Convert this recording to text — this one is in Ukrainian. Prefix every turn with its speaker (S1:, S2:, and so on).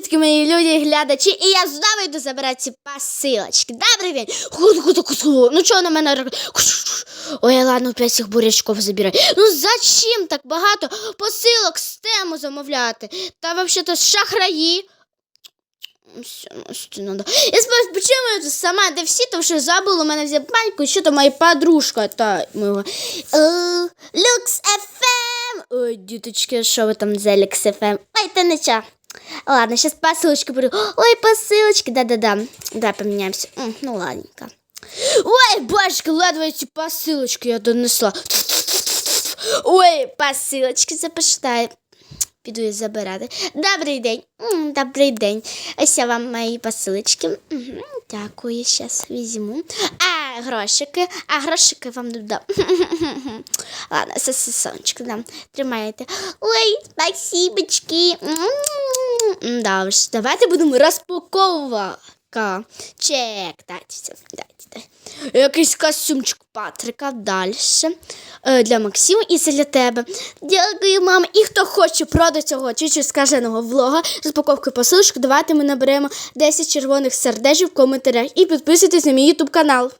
S1: привітки, мої люди, глядачі, і я знову йду забирати ці посилочки. Добрий день. Ну чого на мене? Ой, ладно, опять цих бурячков забирай. Ну зачем так багато посилок з тему замовляти? Та взагалі-то шахраї. Ну, надо. Я тут сама, де всі, тому що забула у мене взяти баньку, що то моя подружка та мила. Люкс ФМ. Ой, діточки, що ви там за Люкс ФМ? Ой, та нічого. Ладно, сейчас посылочки буду. Ой, посылочки, да-да-да. Давай поменяемся. М, Ну, ладненько. Ой, башка, ледве эти посылочки я донесла. Ой, посилочки запишітаю. Піду їх забирати. Добрий день. М, Добрий день. Ось я вам мої посилочки. Мгм, Дякую, зараз візьму. А, грошики. А грошики вам додам. Ладно, сосисончик дам. Тримайте. Ой, спасибочки. М, Да уж, давайте будемо розпаковувати. Чек, дайте, дайте. Якийсь костюмчик Патрика далі. Е, для Максима і це для тебе. Дякую, мама. І хто хоче продати цього чуть-чуть скаженого влога з розпаковкою посилочки, давайте ми наберемо 10 червоних сердежів в коментарях і підписуйтесь на мій ютуб канал.